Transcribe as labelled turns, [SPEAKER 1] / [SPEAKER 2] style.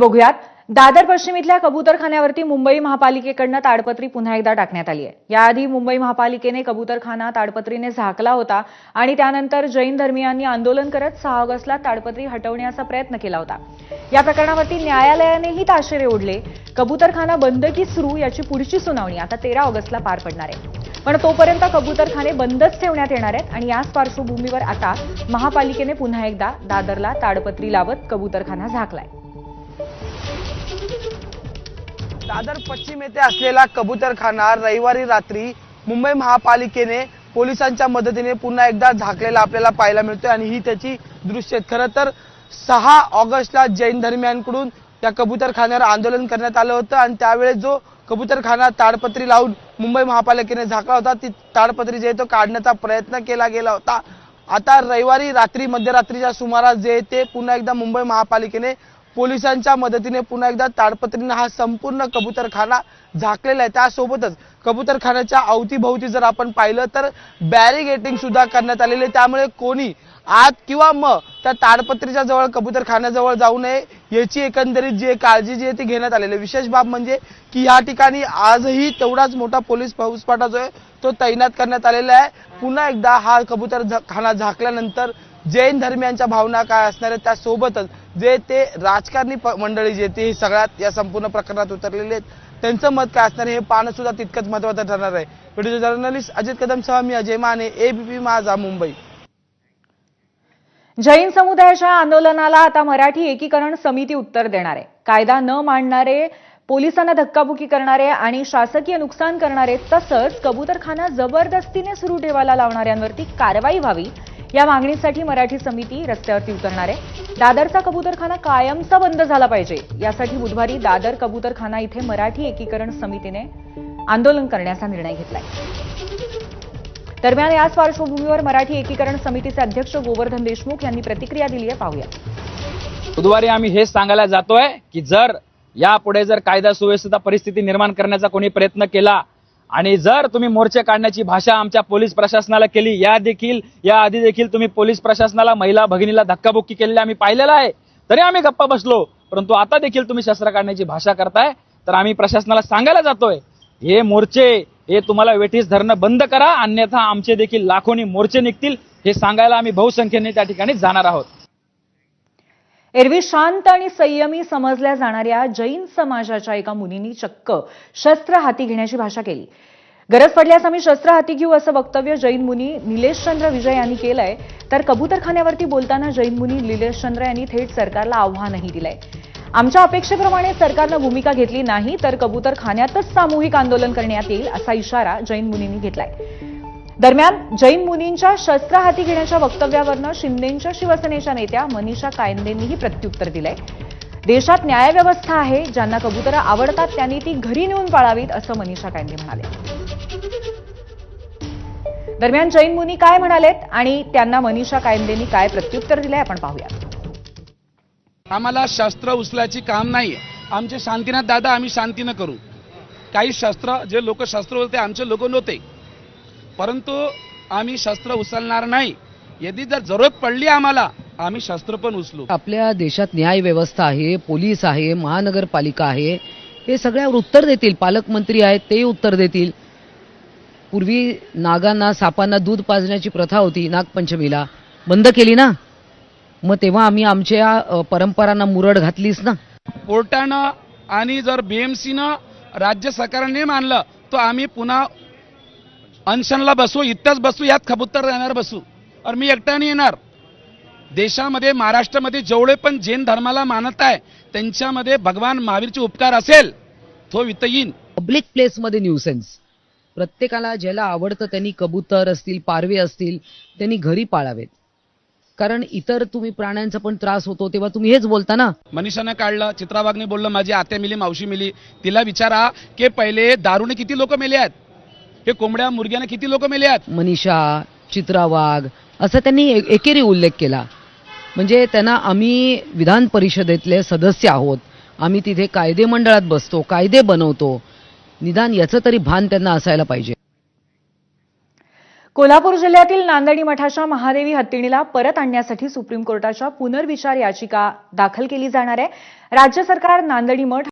[SPEAKER 1] बघूयात. दादर पश्चिम इथल्या कबूतरखान्यावरती मुंबई महापालिकेकडनं ताडपत्री पुन्हा एकदा टाकण्यात आली आहे. याआधी मुंबई महापालिकेने कबूतरखाना ताडपत्रीने झाकला होता आणि त्यानंतर जैन धर्मियांनी आंदोलन करत सहा ऑगस्टला ताडपत्री हटवण्याचा प्रयत्न केला होता. या प्रकरणावरती न्यायालयानेही ताशेरे ओढले. कबूतरखाना बंद की सुरू याची पुढची सुनावणी आता तेरा ऑगस्टला पार पडणार आहे. पण तोपर्यंत कबूतरखाने बंदच ठेवण्यात येणार आहेत आणि याच पार्श्वभूमीवर आता महापालिकेने पुन्हा एकदा दादरला ताडपत्री लावत कबूतरखाना झाकलाय.
[SPEAKER 2] दादर पश्चिम येथे असलेला कबूतरखाना रविवारी रात्री मुंबई महापालिकेने पोलिसांच्या मदतीने पुन्हा एकदा झाकलेला आपल्याला पाहायला मिळतोय आणि ही त्याची दृश्य आहेत. खरं तर सहा ऑगस्टला जैन धर्मियांकडून त्या कबूतरखान्यावर आंदोलन करण्यात आलं होतं आणि त्यावेळेस जो कबूतरखाना ताडपत्री लावून मुंबई महापालिकेने झाकला होता ती ताडपत्री जे तो काढण्याचा प्रयत्न केला गेला होता आता रविवारी रात्री मध्यरात्रीच्या सुमारास जे ते पुन्हा एकदा मुंबई महापालिकेने पोलिसांच्या मदतीने पुन्हा एकदा ताडपत्रीने हा संपूर्ण कबूतरखाना झाकलेला आहे त्यासोबतच कबूतरखान्याच्या अवतीभोवती जर आपण पाहिलं तर बॅरिगेटिंग सुद्धा करण्यात आलेले आहे. त्यामुळे कोणी आत किंवा मग त्या ताडपत्रीच्या जवळ कबूतरखान्याजवळ जाऊ नये याची एकंदरीत जी काळजी जी आहे ती घेण्यात आलेली आहे. विशेष बाब म्हणजे की या ठिकाणी आजही तेवढाच मोठा पोलीस फौजफाटा जो आहे तो तैनात करण्यात आलेला आहे. पुन्हा एकदा हा कबूतर झा- खाना झाकल्यानंतर जैन धर्मियांच्या भावना काय असणार आहेत त्यासोबतच जे ते राजकारणी प- मंडळी जे ते सगळ्यात या संपूर्ण प्रकरणात उतरलेले आहेत. त्यांचं मत काय असणार आहे हे पाहणं सुद्धा तितकंच महत्वाचं ठरणार आहे. व्हिडिओ जर्नलिस्ट अजित कदम सह मी अजय माने एबीपी माझा मुंबई.
[SPEAKER 1] जैन समुदायाच्या आंदोलनाला आता मराठी एकीकरण समिती उत्तर देणार. आहे कायदा न मांडणारे पोलिसांना धक्काबुकी करणारे आणि शासकीय नुकसान करणारे तसंच कबूतरखाना जबरदस्तीने सुरू ठेवायला लावणाऱ्यांवरती कारवाई व्हावी या मागणीसाठी मराठी समिती रस्त्यावरती उतरणार. आहे दादरचा कबूतरखाना कायमचा बंद झाला पाहिजे. यासाठी बुधवारी दादर कबूतरखाना इथे मराठी एकीकरण समितीने आंदोलन करण्याचा निर्णय घेतलाय. दरम्यान याच पार्श्वभूमीवर मराठी एकीकरण समितीचे अध्यक्ष गोवर्धन देशमुख यांनी प्रतिक्रिया दिली आहे. पाहूया.
[SPEAKER 3] बुधवारी आम्ही हेच सांगायला जातोय की जर यापुढे जर कायदा सुव्यवस्थेचा परिस्थिती निर्माण करण्याचा कोणी प्रयत्न केला आणि जर तुम्ही मोर्चे काढण्याची भाषा आमच्या पोलीस प्रशासनाला केली या देखील या आधी देखील तुम्ही पोलीस प्रशासनाला महिला भगिनीला धक्काबुक्की केलेली आम्ही पाहिलेलं आहे. तरी आम्ही गप्पा बसलो परंतु आता देखील तुम्ही शस्त्र काढण्याची भाषा करताय तर आम्ही प्रशासनाला सांगायला जातोय हे मोर्चे हे तुम्हाला वेठीस धरणं बंद करा अन्यथा आमचे देखील लाखोनी मोर्चे निघतील हे सांगायला आम्ही बहुसंख्येने त्या ठिकाणी जाणार आहोत.
[SPEAKER 1] एरवी शांत आणि संयमी समजल्या जाणाऱ्या जैन समाजाच्या एका मुलींनी चक्क शस्त्र हाती घेण्याची भाषा केली. गरज पडल्यास आम्ही शस्त्र हाती घेऊ असं वक्तव्य जैन मुनी निलेशचंद्र विजय यांनी केलंय. तर कबूतरखान्यावरती बोलताना जैन मुनी निलेशचंद्र यांनी थेट सरकारला आव्हानही दिलंय. आमच्या अपेक्षेप्रमाणे सरकारनं भूमिका घेतली नाही तर कबूतरखान्यातच सामूहिक आंदोलन करण्यात येईल असा इशारा जैन मुनींनी घेतलाय. दरम्यान जैन मुनींच्या शस्त्र हाती घेण्याच्या वक्तव्यावरनं शिंदेच्या शिवसेनेच्या नेत्या मनीषा कायंदेंनीही प्रत्युत्तर दिलंय. देशात न्यायव्यवस्था आहे ज्यांना कबुतरं आवडतात त्यांनी ती घरी नेऊन पाळावीत असं मनीषा कायंदे म्हणाले. दरम्यान जैन मुनी काय म्हणालेत आणि त्यांना मनीषा कायंदेंनी काय प्रत्युत्तर दिलंय आपण पाहूया
[SPEAKER 4] आम्हाला शस्त्र उचलायची काम नाही आमचे शांतीनाथ दादा आम्ही शांतीनं करू. काही शस्त्र जे लोक शस्त्र होते आमचे लोक नव्हते. परंतु आम्ही शस्त्र उचलणार नाही. यदि जर जरूरत पडली आम्हाला आम्ही शस्त्र पण उचलू.
[SPEAKER 5] आपल्या देशात न्याय व्यवस्था आहे पोलीस आहे महानगरपालिका आहे हे सगळ्यावर उत्तर देतील. पालकमंत्री आहेत ते उत्तर देतील. पूर्वी नागांना सापांना दूध पाजण्याची प्रथा होती नागपंचमीला. बंद केली ना? मग तेव्हा आम्ही आमच्या परंपरांना मुरड घातलीच ना?
[SPEAKER 4] कोर्टानं आणि जर बीएमसीनं राज्य सरकारने मानलं तर आम्ही पुन्हा अनशनला बसू इथंच बसू यात खबुत्तर राहणार बसू. और मी एकट्याने येणार. देशामध्ये महाराष्ट्रामध्ये जेवढे पण जैन धर्माला मानत आहे त्यांच्यामध्ये भगवान महावीरचे उपकार असेल तो इथं येईन.
[SPEAKER 5] पब्लिक प्लेसमध्ये न्यूसेन्स प्रत्येकाला ज्याला आवडतं त्यांनी कबूतर असतील पारवे असतील त्यांनी घरी पाळावेत. कारण इतर तुम्ही प्राण्यांचा पण त्रास होतो तेव्हा तुम्ही हेच बोलता ना?
[SPEAKER 4] मनीषानं काढलं चित्राबागने बोललं माझी आत्या मिली मावशी मिली. तिला विचारा की पहिले दारूने किती लोक मेले आहेत? हे कोंबड्या मुर्ग्याने किती लोक मेले आहेत?
[SPEAKER 5] मनीषा चित्रा वाघ असं त्यांनी ए- एकेरी उल्लेख केला. म्हणजे त्यांना आम्ही विधान परिषदेतले सदस्य आहोत. आम्ही तिथे कायदे मंडळात बसतो कायदे बनवतो. निदान याचं तरी भान त्यांना असायला पाहिजे.
[SPEAKER 1] कोल्हापूर जिल्ह्यातील नांदणी मठाच्या महादेवी हत्तीणीला परत आणण्यासाठी सुप्रीम कोर्टाच्या पुनर्विचार याचिका दाखल केली जाणार आहे. राज्य सरकार नांदणी मठ